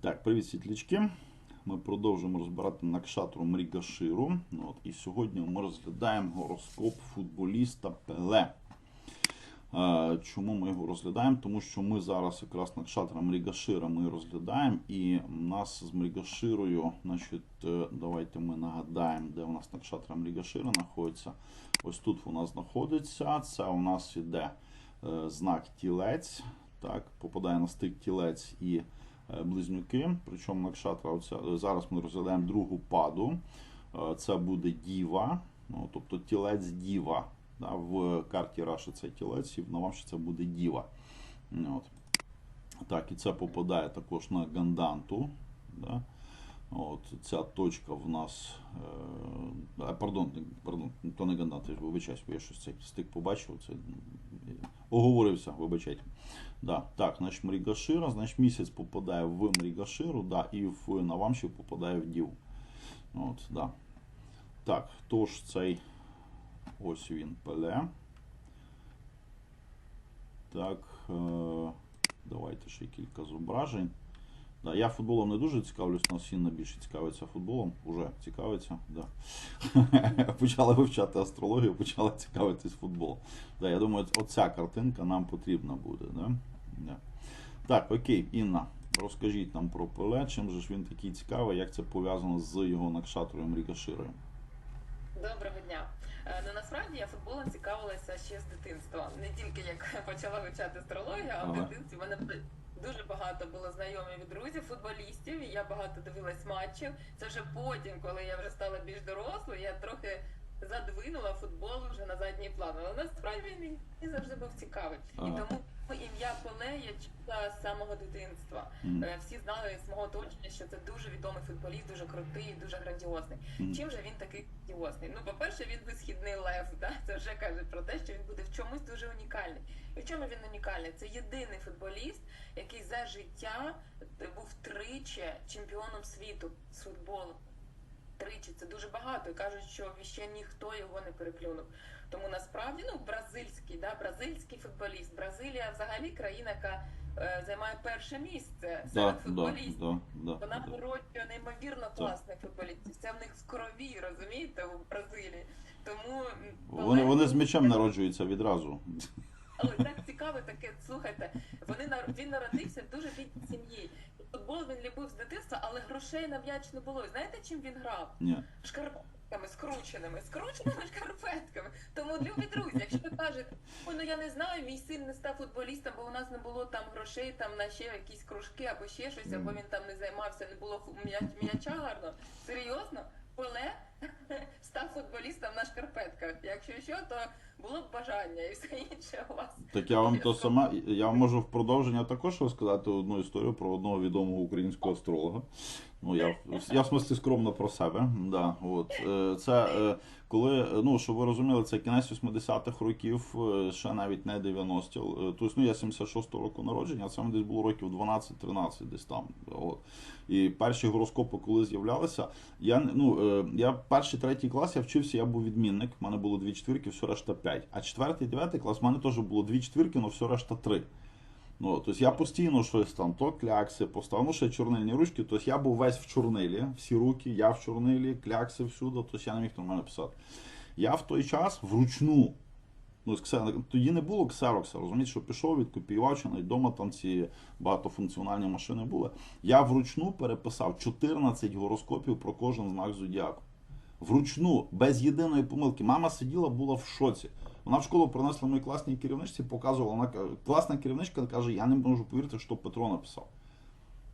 Так, привіт, світлячки. Ми продовжуємо розбирати накшатру Мріга Ширу. Ну, От, і сьогодні ми розглядаємо гороскоп футболіста Пеле. Е, Чому ми його розглядаємо? Тому що ми зараз якраз накшатра Мріга Шира ми розглядаємо, і в нас з Мріга Широю, значить, е, давайте ми нагадаємо, де у нас накшатра Мріга Шира знаходиться. Ось тут нас знаходиться. Це у нас іде е, знак тілець. Так, попадає на стик тілець і близнюки. Причому накшатра, оця, е, зараз ми розглядаємо другу паду. Е, Це буде діва, ну, тобто тілець діва. Да, в карті Раші це тілець, і на вам ще це буде діва. От. Так, і це попадає також на ганданту. Да. От, ця точка в нас. Е, пардон, пардон, то не гандант, я вибачаюсь, бо я щось цей стик побачив. Це, оговорився, вибачайте. Да, так, значить Мрігашира, значить місяць попадає в Мрігаширу, да, і в Навамші попадає в Діву. От, да. Так, тож цей ось він Пеле. Так, е, давайте ще кілька зображень. Да, я футболом не дуже цікавлюсь, у нас Інна більше цікавиться футболом, уже цікавиться. Да. почала вивчати астрологію, почала цікавитись футболом. Да, я думаю, оця картинка нам потрібна буде. Да? Да. Так, окей, Інна, розкажіть нам про Пеле, чим же ж він такий цікавий, як це пов'язано з його накшатрою Мрігаширою. Доброго дня. Е, Ну насправді я футболом цікавилася ще з дитинства. Не тільки як почала вивчати астрологію, а в Ага. дитинстві мене дуже багато було знайомих друзів, футболістів, і я багато дивилась матчів. Це вже потім, коли я вже стала більш дорослою, я трохи задвинула футбол вже на задній план. Але насправді він завжди був цікавий. Ага. І тому ім'я Пеле я чула з самого дитинства. Е, Всі знали з мого оточення, що це дуже відомий футболіст, дуже крутий, дуже грандіозний. Мгм. Чим же він такий грандіозний? Ну, по-перше, він висхідний лев, да? це вже каже про те, що він буде в чомусь дуже унікальний. І в чому він унікальний? Це єдиний футболіст, який за життя був тричі чемпіоном світу з футболу. Тричі це дуже багато. І кажуть, що ще ніхто його не переплюнув. Тому насправді ну бразильський, да, бразильський футболіст. Бразилія взагалі країна, яка е, займає перше місце серед Да, да, футболістів. да, да, Вона да. неймовірно класних футболістів. Це в них в крові, розумієте, у Бразилії. Тому Вони, вони з м'ячем народжуються відразу. Але так цікаво таке, слухайте, вони він народився в дуже бідній сім'ї. Футбол він любив з дитинства, але грошей на м'яч не було. Знаєте, чим він грав? Ні. Шкарпетками скрученими, скрученими шкарпетками. Тому, любі друзі, якщо ви кажете, ой, ну я не знаю, мій син не став футболістом, бо у нас не було там грошей там на ще якісь кружки або ще щось, або він там не займався, не було м'яча гарно. Серйозно? Пеле став футболістом на шкарпетках. Якщо що, то було б бажання і все інше у вас. Так я вам то сама. Я вам можу в продовження також розказати одну історію про одного відомого українського астролога. Ну, я, я в смислі скромно про себе. Да, от. Е, Це е, коли, ну, щоб ви розуміли, це кінець 80-х років, е, ще навіть не 90-ті. Е, Тобто, ну, я 76-го року народження, це мені десь було років 12-13 десь там. От. І перші гороскопи, коли з'являлися, я, ну, я перший, третій клас я вчився, я був відмінник. У мене було дві четвірки, все решта п'ять. А четвертий, дев'ятий клас, в мене теж було дві четвірки, але все решта три. Ну, тобто я постійно щось там, то клякси поставив, ну ще чорнильні ручки, тобто я був весь в чорнилі, всі руки, я в чорнилі, клякси всюди, тобто я не міг нормально писати. Я в той час вручну, ну, тоді не було ксерокса, розумієте, що пішов, відкопіював, чи навіть вдома там ці багатофункціональні машини були. Я вручну переписав 14 гороскопів про кожен знак зодіаку. Вручну, без єдиної помилки. Мама сиділа, була в шоці. Вона в школу принесла моїй класній керівничці, показувала. Вона класна керівничка каже: я не можу повірити, що Петро написав.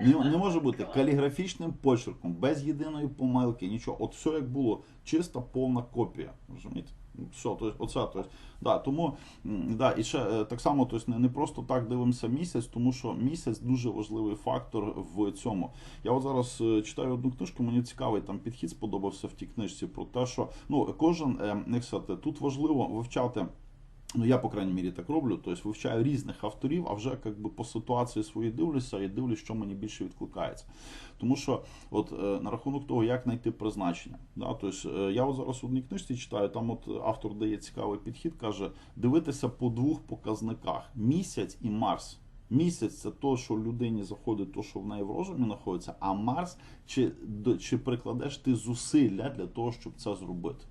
Не, не може бути каліграфічним почерком, без єдиної помилки, нічого. От все як було, чиста повна копія. Розумієте? Все, то оце, то да, тому да, і ще е, так само, то не, не просто так дивимося місяць, тому що місяць дуже важливий фактор в цьому. Я от зараз е, читаю одну книжку, мені цікавий там підхід сподобався в тій книжці про те, що ну кожен е, як сказати, тут важливо вивчати. Ну, я, по крайній мірі, так роблю. Тобто вивчаю різних авторів, а вже як би, по ситуації свої дивлюся і дивлюсь, що мені більше відкликається. Тому що, от е, на рахунок того, як знайти призначення. Да? Тобто, я от зараз в одній книжці читаю, там от автор дає цікавий підхід, каже: дивитися по двох показниках: місяць і Марс. Місяць це то, що людині заходить, то, що в неї в розумі знаходиться, а Марс, чи, чи прикладеш ти зусилля для того, щоб це зробити?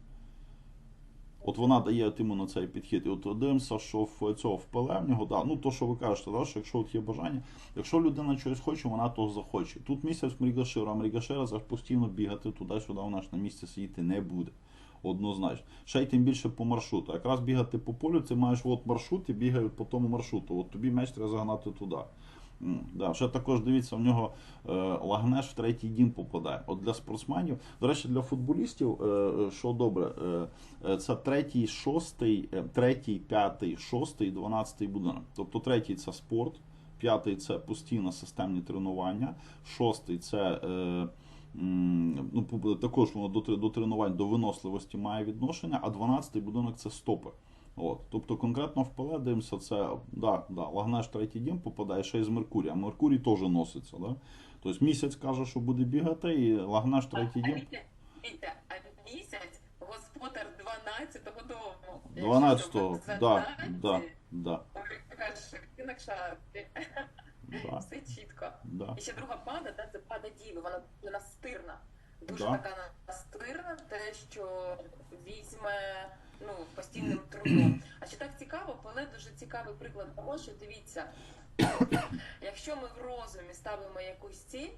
От вона дає от іменно цей підхід. І от дивимося, що в цього в ПЛ нього, да, ну то, що ви кажете, да, що якщо от є бажання, якщо людина щось хоче, вона того захоче. Тут місяць Мрігашира, а Мрігашира завжди постійно бігати туди-сюди, вона ж на місці сидіти не буде. Однозначно. Ще й тим більше по маршруту. Якраз бігати по полю, ти маєш от маршрут і бігають по тому маршруту. От тобі меч треба загнати туди. Да. Ще також дивіться, в нього е, лагнеш в третій дім попадає. От для спортсменів, до речі, для футболістів, е, е, що добре, це третій, шостий, третій, п'ятий, шостий, дванадцятий будинок. Тобто третій це спорт, п'ятий це постійно системні тренування, шостий це. Ну, також воно до тренувань, до виносливості має відношення, а 12-й будинок це стопи. От. Тобто конкретно в дивимося, це да, да, лагнеш третій дім попадає ще й з Меркурія. А Меркурій теж носиться. Да? Тобто місяць каже, що буде бігати, і лагнеш третій дім. а місяць господар 12-го дому. 12-го, Якщо да, да, да, да, Все чітко. да. І ще друга пада, да, це пада діви, вона настирна. Дуже Да. така настирна, те, що візьме ну, постійним трудом. А ще так цікаво, Пеле дуже цікавий приклад того, що дивіться, якщо ми в розумі ставимо якусь ціль,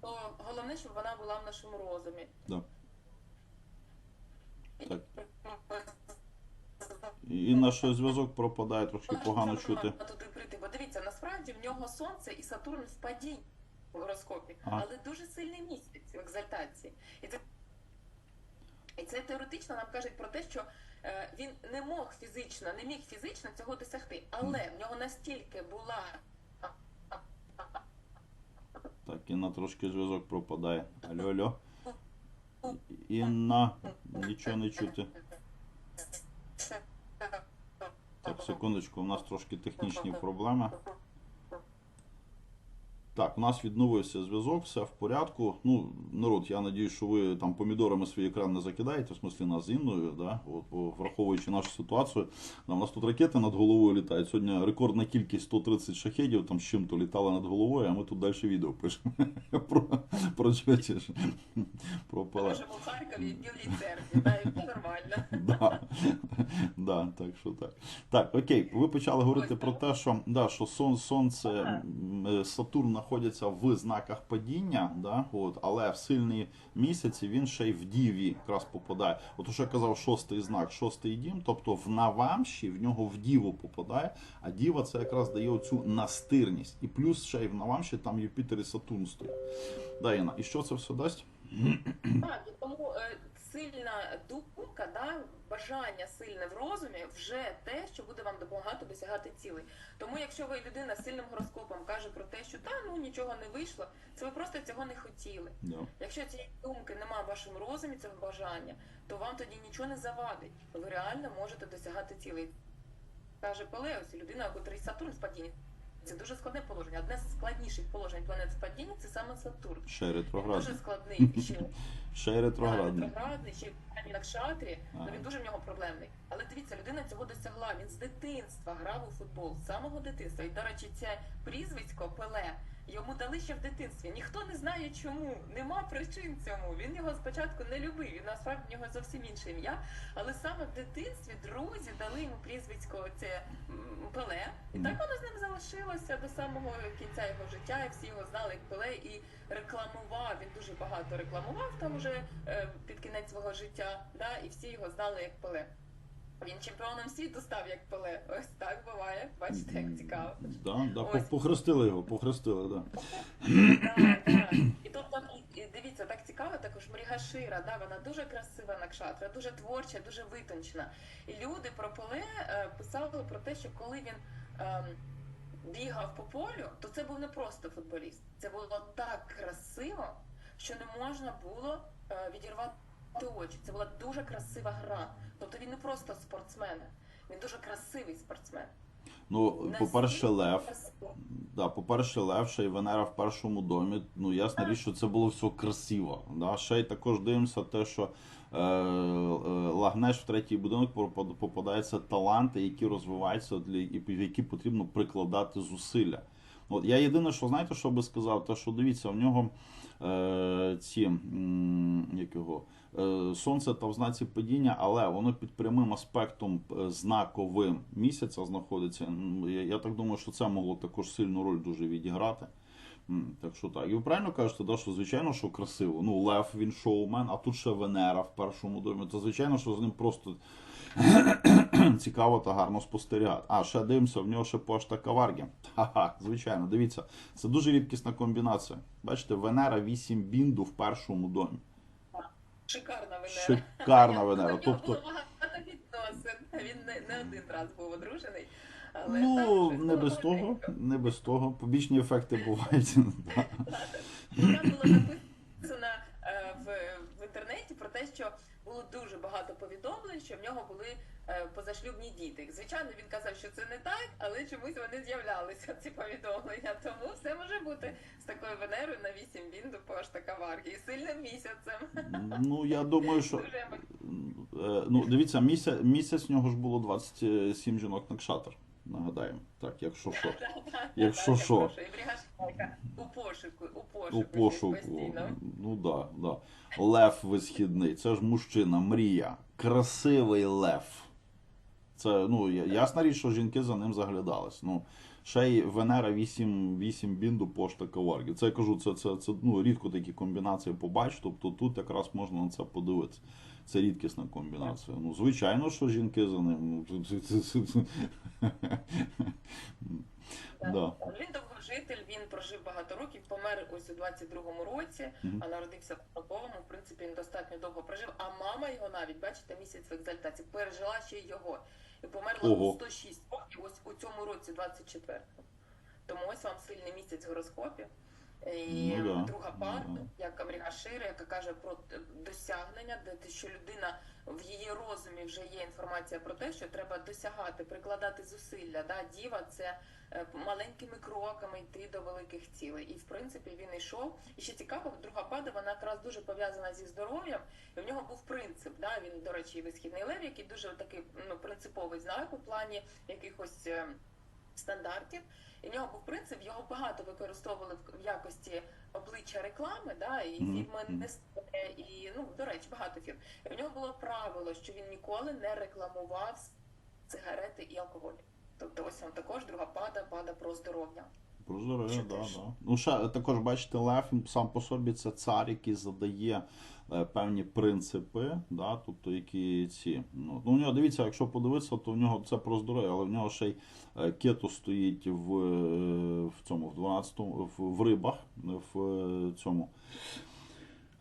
то головне, щоб вона була в нашому розумі. Да. І наш зв'язок пропадає, трошки погано чути. Туди прийти. Бо дивіться, насправді в нього сонце і Сатурн в падінні в гороскопі, Ага. але дуже сильний місяць в екзальтації. І це, і це теоретично нам кажуть про те, що е, він не мог фізично, не міг фізично цього досягти, але в нього настільки була Так, Інна трошки зв'язок пропадає. Алло, алло. Інна, нічого не чути. Так, секундочку, у нас трошки технічні проблеми. Так, у нас відновився зв'язок, все в порядку. Ну, народ, я надію, що ви там помідорами свій екран не закидаєте, в смислі нас з Інною, да? От, бо враховуючи нашу ситуацію. Да, у нас тут ракети над головою літають. Сьогодні рекордна кількість 130 шахедів, там з чим-то літали над головою, а ми тут далі відео пишемо про, про, про в. Харкові білій церкві. Нормально. Да. так що так. Так, окей, ви почали говорити про те, що, да, що сон, сонце, е, Сатурн знаходяться в знаках падіння, да, от, але в сильні місяці він ще й в Діві якраз попадає. От що я казав, шостий знак, шостий дім, тобто в Навамші в нього в Діву попадає, а Діва це якраз дає оцю настирність. І плюс ще й в Навамші там Юпітер і Сатурн стоять. Да, Інна, і що це все дасть? Так, тому е, сильна думка, да, бажання сильне в розумі вже те, що буде вам допомагати досягати цілей. Тому, якщо ви людина з сильним гороскопом каже про те, що та ну нічого не вийшло, це ви просто цього не хотіли. Да. Якщо цієї думки немає в вашому розумі цього бажання, то вам тоді нічого не завадить. Ви реально можете досягати цілей. Каже Пелеус, людина, у котрій Сатурн в падінні. Це дуже складне положення. Одне з складніших положень планет в падінні це саме Сатурн. Ще ретроградний. Він дуже складний ще Ще ретроградний. ретроградний, ще й на кшатрі, але він дуже в нього проблемний. Але дивіться, людина цього досягла. Він з дитинства грав у футбол, з самого дитинства. І, до речі, це прізвисько Пеле йому дали ще в дитинстві. Ніхто не знає чому, нема причин цьому. Він його спочатку не любив. Він насправді в нього зовсім інше ім'я. Але саме в дитинстві друзі дали йому прізвисько це Пеле. І так воно з ним залишилося до самого кінця його життя. І всі його знали як Пеле і рекламував. Він дуже багато рекламував там уже е, під кінець свого життя. Да, і всі його знали як Пеле. Він чемпіоном світу став як Пеле. Ось так буває. Бачите, як цікаво. Да, да, Ось. похрестили його, похрестили, да. Так, так. І тобто, і дивіться, так цікаво, також Мріга Шира, да, вона дуже красива накшатра, дуже творча, дуже витончена. І люди про Пеле е, писали про те, що коли він ем, бігав по полю, то це був не просто футболіст. Це було так красиво, що не можна було е, відірвати очі. Це була дуже красива гра. Тобто він не просто спортсмен, він дуже красивий спортсмен. Ну, по-перше, Лев. Да, по-перше, Лев, ще й Венера в першому домі. Ну, ясна річ, що це було все красиво. Да? Ще й також дивимося те, що е, е, лагнеш в третій будинок, попад- попадаються таланти, які розвиваються, для і які потрібно прикладати зусилля. От я єдине, що знаєте, що би сказав, те, що дивіться, в нього е, ці м, як його, е, сонце та в знаці падіння, але воно під прямим аспектом е, знаковим місяця знаходиться. Я, я так думаю, що це могло також сильну роль дуже відіграти. Так що так. І ви правильно кажете, да, що звичайно, що красиво. Ну, Лев він шоумен, а тут ще Венера в першому домі. То звичайно, що з ним просто цікаво та гарно спостерігати. А, ще дивимося, в нього ще пошта Каваргі. Ха-ха, звичайно, дивіться, це дуже рідкісна комбінація. Бачите, Венера 8 бінду в першому домі. Шикарна Венера. Шикарна Венера. Тобто. Він не, не один раз був одружений. Але ну, щось не без того, не без того. Побічні ефекти бувають. Там було написано е, в, в інтернеті про те, що було дуже багато повідомлень, що в нього були е, позашлюбні діти. Звичайно, він казав, що це не так, але чомусь вони з'являлися, ці повідомлення. Тому все може бути з такою Венерою на 8 бінду пошта Каварки і сильним місяцем. Ну, я думаю, що. Дуже Е, Ну, дивіться, місяць, місяць в нього ж було 27 жінок на кшатер. Нагадаємо. Так, якщо що. Якщо що. у пошуку, у пошуку. У пошуку. Ну да, да. Лев висхідний. Це ж мужчина, мрія. Красивий лев. Це, ну, ясна річ, що жінки за ним заглядались. Ну, ще й Венера 8, 8 бінду, пошта Каваргі. Це я кажу, це, це, це ну, рідко такі комбінації побачиш, тобто тут якраз можна на це подивитися. Це рідкісна комбінація. Ну, звичайно, що жінки за ним. Ну, Да. Він довгожитель, він прожив багато років, помер ось у 22-му році, Мгм. а народився в Поповому. В принципі, він достатньо довго прожив. А мама його навіть, бачите, місяць в екзальтації, пережила ще й його. І померла Ого. у 106 років, ось у цьому році, 24-му. Тому ось вам сильний місяць в гороскопі. І Ну да, друга пара, ну як Амріга Шире, яка каже про е, досягнення, де те, що людина в її розумі вже є інформація про те, що треба досягати, прикладати зусилля. Да? Діва це е, маленькими кроками йти до великих цілей. І в принципі він йшов. І ще цікаво, друга пада, вона якраз дуже пов'язана зі здоров'ям. І в нього був принцип. Да? Він, до речі, і висхідний лев, який дуже такий ну, принциповий знак у плані якихось. Стандартів, і в нього був принцип, його багато використовували в якості обличчя реклами, да, і мгм. Nestle, і ну до речі, багато фірм. І в нього було правило, що він ніколи не рекламував сигарети і алкоголь. Тобто, ось вам також друга пада, пада про здоров'я. Про здоров'я, так. да, да. Ну, ще також бачите, Лев він сам по собі це цар, який задає е, певні принципи, да, тобто які ці. Ну, ну, у нього дивіться, якщо подивитися, то в нього це про здоров'я, але в нього ще й е, кето стоїть в, е, в цьому, в 12-му, в, в рибах, в е, цьому.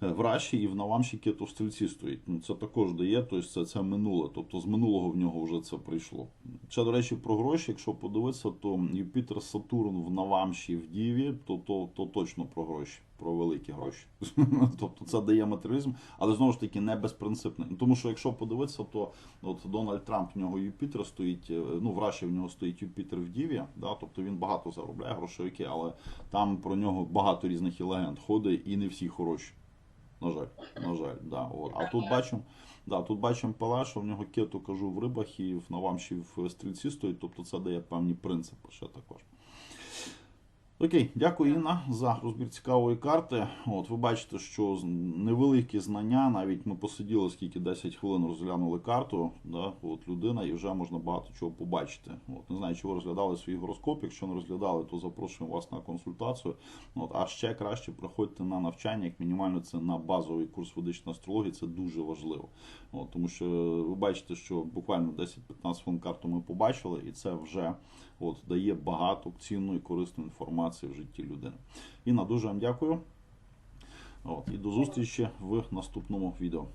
Е, В Раші і в Навамші кето в стрільці стоїть. Ну, це також дає, тобто це, це минуле. Тобто з минулого в нього вже це прийшло. Ще, до речі, про гроші, якщо подивитися, то Юпітер Сатурн в Навамші в Діві, то, то, то точно про гроші, про великі гроші. тобто це дає матеріалізм, але знову ж таки не безпринципне. Ну, Тому що якщо подивитися, то от Дональд Трамп в нього Юпітер стоїть, е, ну в Раші в нього стоїть Юпітер в Діві, да, тобто він багато заробляє грошовики, але там про нього багато різних і легенд ходить, і не всі хороші. На жаль, на жаль, да. От. А тут бачимо, да, тут бачимо Пала, що в нього кету кажу в рибах і в Навамші в стрільці стоїть, тобто це дає певні принципи ще також. Окей, дякую, Інна, за розбір цікавої карти. От ви бачите, що невеликі знання, навіть ми посиділи скільки 10 хвилин розглянули карту. Да, от людина, і вже можна багато чого побачити. От не знаю, чи ви розглядали свій гороскоп. Якщо не розглядали, то запрошуємо вас на консультацію. От, а ще краще приходьте на навчання, як мінімально це на базовий курс ведичної астрології. Це дуже важливо. От, тому що ви бачите, що буквально 10-15 хвилин карту ми побачили, і це вже от, дає багато цінної корисної інформації в житті людини. Інна, дуже вам дякую. От, і до зустрічі в наступному відео.